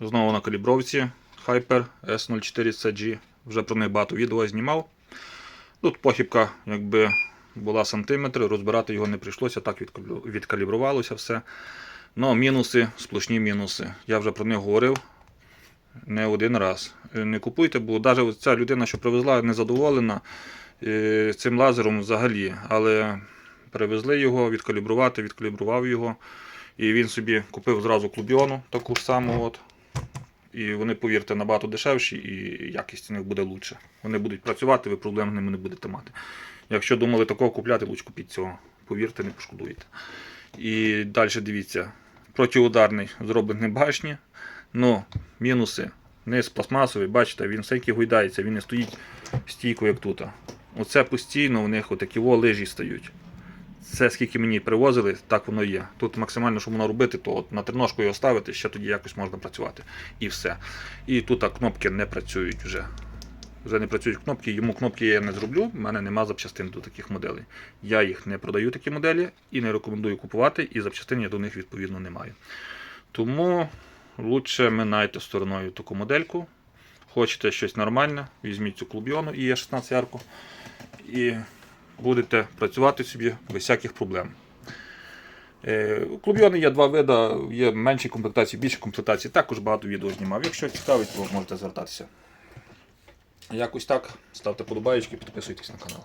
Знову на калібровці Hyper S04CG. Вже про них багато відео знімав. Тут похибка якби була сантиметр, розбирати його не прийшлося, так відкалібрувалося все. Ну, мінуси, сплошні мінуси. Я вже про них говорив не один раз. Е, Не купуйте, бо навіть ця людина, що привезла, не задоволена е, цим лазером взагалі. Але привезли його, відкалібрувати, відкалібрував його. І він собі купив зразу клубіону таку саму. От. І вони, повірте, набагато дешевші і якість у них буде лучше. Вони будуть працювати, ви проблем з ними не будете мати. Якщо думали такого купляти, лучше купіть цього. Повірте, не пошкодуєте. І далі дивіться. Протиударний зроблений башні. Ну, мінуси. Низ пластмасовий, бачите, він все гуйдається, він не стоїть стійко, як тут. Оце постійно у них отакі лижі стають. Це скільки мені привозили, так воно є. Тут максимально, що воно робити, то от на триножку його ставити, ще тоді якось можна працювати. І все. І тут а, кнопки не працюють вже. Вже не працюють кнопки, йому кнопки я не зроблю, в мене нема запчастин до таких моделей. Я їх не продаю такі моделі і не рекомендую купувати, і запчастин я до них відповідно не маю. Тому лучше минайте стороною таку модельку. Хочете щось нормальне, візьміть цю клубіону і є 16 ярку. І будете працювати собі без всяких проблем. Е, У клубйони є два види, є менші комплектації, більші комплектації. Також багато відео знімав. Якщо цікавить, то можете звертатися. Якось так. Ставте подобаєчки, підписуйтесь на канал.